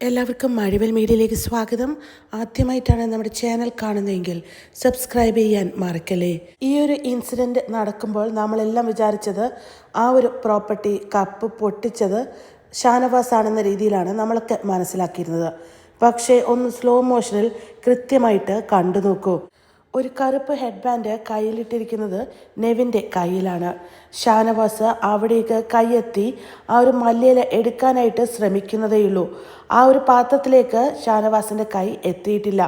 എല്ലാവർക്കും മഴവൽ മീഡിയയിലേക്ക് സ്വാഗതം. ആദ്യമായിട്ടാണ് നമ്മുടെ ചാനൽ കാണുന്നതെങ്കിൽ സബ്സ്ക്രൈബ് ചെയ്യാൻ മറക്കല്ലേ. ഈ ഒരു ഇൻസിഡന്റ് നടക്കുമ്പോൾ നമ്മളെല്ലാം വിചാരിച്ചത് ആ ഒരു പ്രോപ്പർട്ടി കപ്പ് പൊട്ടിച്ചത് ഷാനവാസ് ആണെന്ന രീതിയിലാണ് നമ്മളൊക്കെ മനസ്സിലാക്കിയിരുന്നത്. പക്ഷേ ഒന്ന് സ്ലോ മോഷനിൽ കൃത്യമായിട്ട് കണ്ടു നോക്കൂ ഒരു കറുപ്പ് ഹെഡ് ബാൻഡ് കയ്യിലിട്ടിരിക്കുന്നത് നെവിന്റെ കയ്യിലാണ്. ഷാനവാസ് അവിടേക്ക് കൈയെത്തി ആ ഒരു മല്ലിയില എടുക്കാനായിട്ട് ശ്രമിക്കുന്നതേയുള്ളൂ. ആ ഒരു പാത്രത്തിലേക്ക് ഷാനവാസിന്റെ കൈ എത്തിയിട്ടില്ല.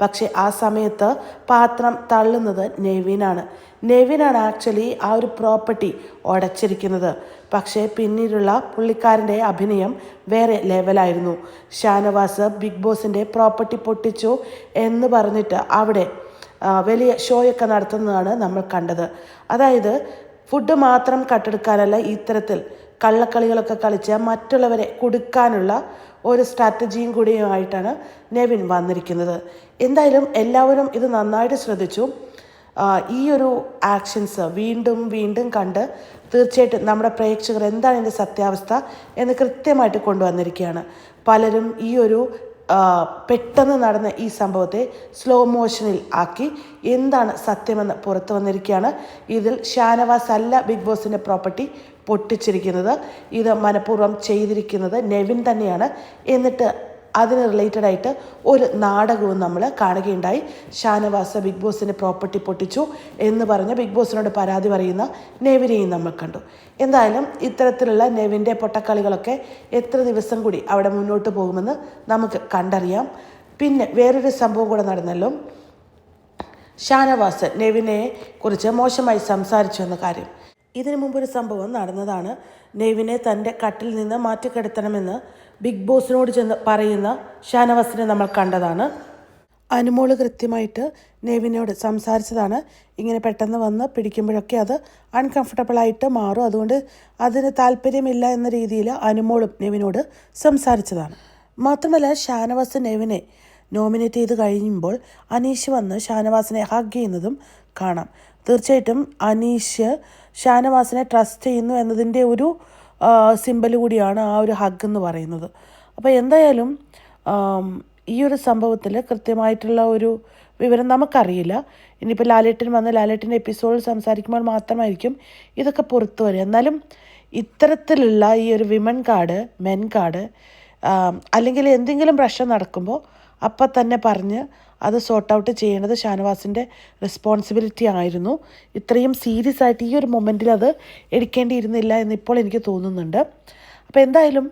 പക്ഷേ ആ സമയത്ത് പാത്രം തള്ളുന്നത് നെവിനാണ്. നെവിനാണ് ആക്ച്വലി ആ ഒരു പ്രോപ്പർട്ടി ഉടച്ചിരിക്കുന്നത്. പക്ഷേ പിന്നീടുള്ള പുള്ളിക്കാരന്റെ അഭിനയം വേറെ ലെവലായിരുന്നു. ഷാനവാസ് ബിഗ് ബോസിന്റെ പ്രോപ്പർട്ടി പൊട്ടിച്ചു എന്ന് പറഞ്ഞിട്ട് അവിടെ വലിയ ഷോയൊക്കെ നടത്തുന്നതാണ് നമ്മൾ കണ്ടത്. അതായത് ഫുഡ് മാത്രം കട്ടെടുക്കാനല്ല ഇത്തരത്തിൽ കള്ളക്കളികളൊക്കെ കളിച്ച് മറ്റുള്ളവരെ കൊടുക്കാനുള്ള ഒരു സ്ട്രാറ്റജിയും കൂടിയുമായിട്ടാണ് നെവിൻ വന്നിരിക്കുന്നത്. എന്തായാലും എല്ലാവരും ഇത് നന്നായിട്ട് ശ്രദ്ധിച്ചു. ഈ ഒരു ആക്ഷൻസ് വീണ്ടും വീണ്ടും കണ്ട് തീർച്ചയായിട്ടും നമ്മുടെ പ്രേക്ഷകർ എന്താണ് ഇതിന്റെ സത്യാവസ്ഥ എന്ന് കൃത്യമായിട്ട് കൊണ്ടുവന്നിരിക്കുകയാണ്. പലരും ഈ ഒരു പെട്ടെന്ന് നടന്ന ഈ സംഭവത്തെ സ്ലോ മോഷനിൽ ആക്കി എന്താണ് സത്യമെന്ന് പുറത്തു വന്നിരിക്കുകയാണ്. ഇതിൽ ഷാനവാസ് അല്ല ബിഗ് ബോസിന്റെ പ്രോപ്പർട്ടി പൊട്ടിച്ചിരിക്കുന്നത്. ഇത് മനഃപൂർവം ചെയ്തിരിക്കുന്നത് നെവിൻ തന്നെയാണ്. എന്നിട്ട് അതിന് റിലേറ്റഡ് ആയിട്ട് ഒരു നാടകവും നമ്മൾ കാണുകയുണ്ടായി. ഷാനവാസ ബിഗ് ബോസിന്റെ പ്രോപ്പർട്ടി പൊട്ടിച്ചു എന്ന് പറഞ്ഞ് ബിഗ് ബോസിനോട് പരാതി പറയുന്ന നെവിനെയും നമ്മൾ കണ്ടു. എന്തായാലും ഇത്തരത്തിലുള്ള നെവിന്റെ പൊട്ടക്കളികളൊക്കെ എത്ര ദിവസം കൂടി അവിടെ മുന്നോട്ട് പോകുമെന്ന് നമുക്ക് കണ്ടറിയാം. പിന്നെ വേറൊരു സംഭവം കൂടെ നടന്നല്ലോ. ഷാനവാസ് നെവിനെ കുറിച്ച് മോശമായി സംസാരിച്ചു എന്ന കാര്യം. ഇതിനു മുമ്പ് ഒരു സംഭവം നടന്നതാണ്. നെവിനെ തന്റെ കട്ടിൽ നിന്ന് മാറ്റിക്കിടത്തണമെന്ന് ബിഗ് ബോസിനോട് ചെന്ന് പറയുന്ന ഷാനവാസിനെ നമ്മൾ കണ്ടതാണ്. അനുമോൾ കൃത്യമായിട്ട് നെവിനോട് സംസാരിച്ചതാണ്. ഇങ്ങനെ പെട്ടെന്ന് വന്ന് പിടിക്കുമ്പോഴൊക്കെ അത് അൺകംഫർട്ടബിളായിട്ട് മാറും. അതുകൊണ്ട് അതിന് താല്പര്യമില്ല എന്ന രീതിയിൽ അനുമോളും നെവിനോട് സംസാരിച്ചതാണ്. മാത്രമല്ല ഷാനവാസ് നെവിനെ നോമിനേറ്റ് ചെയ്ത് കഴിയുമ്പോൾ അനീഷ് വന്ന് ഷാനവാസിനെ ഹഗ് ചെയ്യുന്നതും കാണാം. തീർച്ചയായിട്ടും അനീഷ് ഷാനവാസിനെ ട്രസ്റ്റ് ചെയ്യുന്നു എന്നതിന്റെ ഒരു സിമ്പൽ കൂടിയാണ് ആ ഒരു ഹഗ് എന്ന് പറയുന്നത്. അപ്പോൾ എന്തായാലും ഈ ഒരു സംഭവത്തിൽ കൃത്യമായിട്ടുള്ള ഒരു വിവരം നമുക്കറിയില്ല. ഇനിയിപ്പോൾ ലാലേട്ടൻ വന്ന് ലാലേട്ടന്റെ എപ്പിസോഡിൽ സംസാരിക്കുമ്പോൾ മാത്രമായിരിക്കും ഇതൊക്കെ പുറത്തു വരിക. എന്നാലും ഇത്തരത്തിലുള്ള ഈ ഒരു വിമൻ കാർഡ് മെൻ കാർഡ് അല്ലെങ്കിൽ എന്തെങ്കിലും പ്രശ്നം നടക്കുമ്പോൾ അപ്പം തന്നെ പറഞ്ഞ് അത് സോർട്ട് ഔട്ട് ചെയ്യേണ്ടത് ഷാനവാസിന്റെ റെസ്പോൺസിബിലിറ്റി ആയിരുന്നു. ഇത്രയും സീരിയസ് ആയിട്ട് ഈ ഒരു മൊമെന്റിൽ അത് എടുക്കേണ്ടിയിരുന്നില്ല എന്നിപ്പോൾ എനിക്ക് തോന്നുന്നുണ്ട്. അപ്പോൾ എന്തായാലും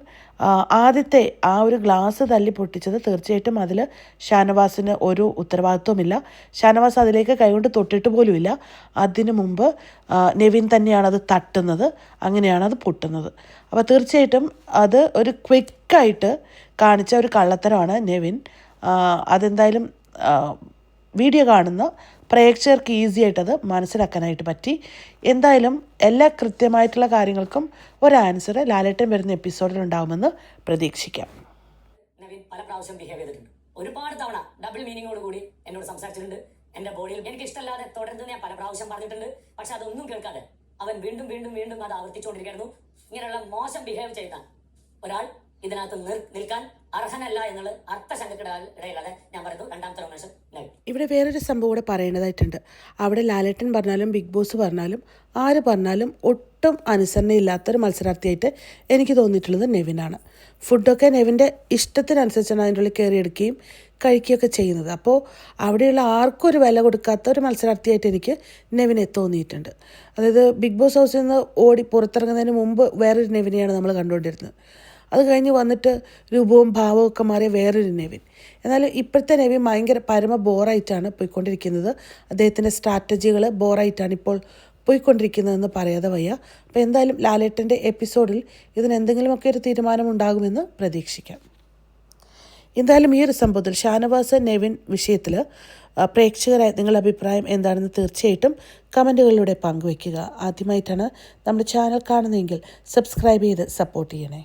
ആദ്യത്തെ ആ ഒരു ഗ്ലാസ് തല്ലി പൊട്ടിച്ചത് തീർച്ചയായിട്ടും അതിൽ ഷാനവാസിന് ഒരു ഉത്തരവാദിത്വമില്ല. ഷാനവാസ് അതിലേക്ക് കൈകൊണ്ട് തൊട്ടിട്ട് പോലുമില്ല. അതിനു മുമ്പ് നെവിൻ തന്നെയാണ് അത് തട്ടുന്നത്. അങ്ങനെയാണ് അത് പൊട്ടുന്നത്. അപ്പോൾ തീർച്ചയായിട്ടും അത് ഒരു ക്വിക്കായിട്ട് കാണിച്ച ഒരു കള്ളത്തരമാണ് നെവിൻ. അതെന്തായാലും വീഡിയോ കാണുന്ന പ്രേക്ഷകർക്ക് ഈസി ആയിട്ട് അത് മനസ്സിലാക്കാനായിട്ട് പറ്റി. എന്തായാലും എല്ലാ കൃത്യമായിട്ടുള്ള കാര്യങ്ങൾക്കും ഒരു ആൻസർ ലാലേട്ടൻ വരുന്ന എപ്പിസോഡിൽ ഉണ്ടാകുമെന്ന് പ്രതീക്ഷിക്കാം. നവീൻ ചെയ്തിട്ടുണ്ട്. ഒരുപാട് തവണ ഡബിൾ മീനിങ്ങോട് കൂടി എന്നോട് സംസാരിച്ചിട്ടുണ്ട്. എന്റെ ബോഡിയിൽ എനിക്ക് ഇഷ്ടമല്ലാതെ തുടരുന്നത് ഞാൻ പല പ്രാവശ്യം പറഞ്ഞിട്ടുണ്ട്. പക്ഷെ അതൊന്നും കേൾക്കാതെ അവൻ വീണ്ടും വീണ്ടും വീണ്ടും അത് ആവർത്തിച്ചുകൊണ്ടിരിക്കുന്നു ഇങ്ങനെയുള്ള മോശം ബിഹേവ് ചെയ്താൽ ഒരാൾ ഇതിനകത്ത് നിൽക്കാൻ അർഹനല്ല എന്നുള്ളത് അർത്ഥശങ്കയുടെ ഇടയില്ലാതെ ഞാൻ പറയുന്നു. രണ്ടാമത്തെ നവീൻ ഇവിടെ വേറൊരു സംഭവം കൂടെ പറയേണ്ടതായിട്ടുണ്ട്. അവിടെ ലാലേട്ടൻ പറഞ്ഞാലും ബിഗ് ബോസ് പറഞ്ഞാലും ആര് പറഞ്ഞാലും ഒട്ടും അനുസരണയില്ലാത്തൊരു മത്സരാർത്ഥിയായിട്ട് എനിക്ക് തോന്നിയിട്ടുള്ളത് നെവിനാണ്. ഫുഡൊക്കെ നെവിന്റെ ഇഷ്ടത്തിനനുസരിച്ചാണ് അതിന്റെ ഉള്ളിൽ കയറിയെടുക്കുകയും കഴിക്കുകയൊക്കെ ചെയ്യുന്നത്. അപ്പോൾ അവിടെയുള്ള ആർക്കും ഒരു വില കൊടുക്കാത്ത ഒരു മത്സരാർത്ഥിയായിട്ട് എനിക്ക് നെവിനെ തോന്നിയിട്ടുണ്ട്. അതായത് ബിഗ് ബോസ് ഹൗസിൽ നിന്ന് ഓടി പുറത്തിറങ്ങുന്നതിന് മുമ്പ് വേറൊരു നെവിനെയാണ് നമ്മൾ കണ്ടുകൊണ്ടിരുന്നത്. അത് കഴിഞ്ഞ് വന്നിട്ട് രൂപവും ഭാവവും ഒക്കെ മാറിയ വേറൊരു നെവിൻ. എന്നാൽ ഇപ്പോഴത്തെ നെവിൻ ഭയങ്കര പരമ ബോറായിട്ടാണ് പോയിക്കൊണ്ടിരിക്കുന്നത്. അദ്ദേഹത്തിന്റെ സ്ട്രാറ്റജികൾ ബോറായിട്ടാണ് ഇപ്പോൾ പോയിക്കൊണ്ടിരിക്കുന്നതെന്ന് പറയാതെ വയ്യ. അപ്പോൾ എന്തായാലും ലാലേട്ടന്റെ എപ്പിസോഡിൽ ഇതിനെന്തെങ്കിലുമൊക്കെ ഒരു തീരുമാനം ഉണ്ടാകുമെന്ന് പ്രതീക്ഷിക്കാം. എന്തായാലും ഈ ഒരു സംഭവത്തിൽ ഷാനവാസ് നെവിൻ വിഷയത്തിൽ പ്രേക്ഷകരായ നിങ്ങളുടെ അഭിപ്രായം എന്താണെന്ന് തീർച്ചയായിട്ടും കമന്റുകളിലൂടെ പങ്കുവയ്ക്കുക. ആദ്യമായിട്ടാണ് നമ്മുടെ ചാനൽ കാണുന്നതെങ്കിൽ സബ്സ്ക്രൈബ് ചെയ്ത് സപ്പോർട്ട് ചെയ്യണേ.